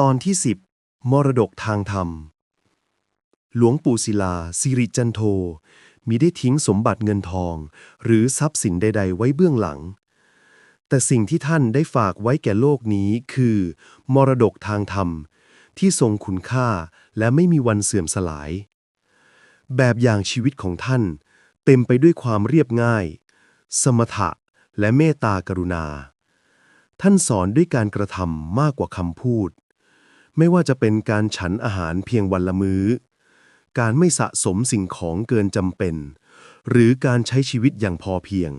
ตอนที่ 10 มรดกทางธรรม หลวงปู่ศิลา สิริจันโท มิได้ทิ้งสมบัติเงินทอง หรือทรัพย์สินใด ๆ ไว้เบื้องหลัง แต่สิ่งที่ท่านได้ฝากไว้แก่โลกนี้คือ มรดกทางธรรม ที่ทรงคุณค่าและไม่มีวันเสื่อมสลาย แบบอย่างชีวิตของท่าน เต็มไปด้วยความเรียบง่าย สมถะและเมตตากรุณา ท่านสอนด้วยการกระทำมากกว่าคำพูด ไม่ว่าจะเป็นการฉันอาหารเพียงวันละมื้อ การไม่สะสมสิ่งของเกินจำเป็น หรือการใช้ชีวิตอย่างพอเพียง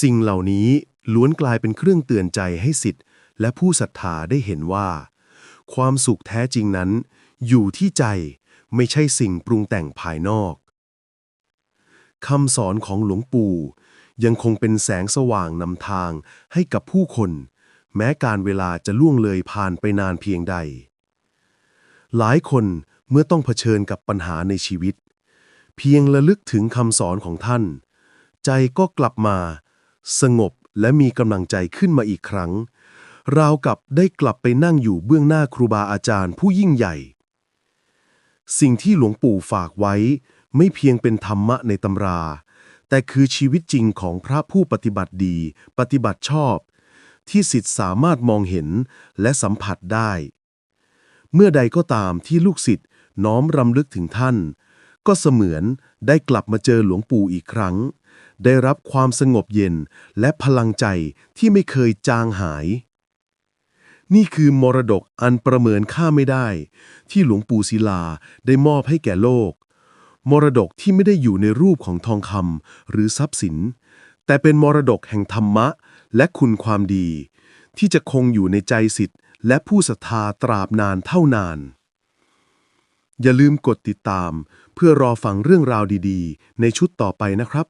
สิ่งเหล่านี้ล้วนกลายเป็นเครื่องเตือนใจให้สิทธิ์ และผู้ศรัทธาได้เห็นว่า ความสุขแท้จริงนั้น อยู่ที่ใจไม่ใช่สิ่งปรุงแต่งภายนอกคำสอนของหลวงปู่ยังคงเป็นแสงสว่างนำทางให้กับผู้คน แม้การเวลาจะล่วงเลยผ่านไปนานเพียงใด หลายคนเมื่อต้องเผชิญกับปัญหาในชีวิต เพียงระลึกถึงคำสอนของท่าน ใจก็กลับมา สงบและมีกำลังใจขึ้นมาอีกครั้ง ราวกับได้กลับไปนั่งอยู่เบื้องหน้าครูบาอาจารย์ผู้ยิ่งใหญ่ สิ่งที่หลวงปู่ฝากไว้ไม่เพียงเป็นธรรมะในตำรา แต่คือชีวิตจริงของพระผู้ปฏิบัติดี ปฏิบัติชอบ ที่สิทธิ์สามารถมองเห็นและสัมผัสได้ เมื่อใดก็ตามที่ลูกศิษย์น้อมรำลึกถึงท่าน ก็เสมือนได้กลับมาเจอหลวงปู่อีกครั้ง ได้รับความสงบเย็นและพลังใจที่ไม่เคยจางหาย นี่คือมรดกอันประเมินค่าไม่ได้ ที่หลวงปู่ศิลาได้มอบให้แก่โลก มรดกที่ไม่ได้อยู่ในรูปของทองคำหรือทรัพย์สิน แต่เป็นมรดกแห่งธรรมะ และคุณความดี ที่จะคงอยู่ในใจสิทธิ์และผู้ศรัทธาตราบนานเท่านาน อย่าลืมกดติดตาม เพื่อรอฟังเรื่องราวดีๆ ในชุดต่อไปนะครับ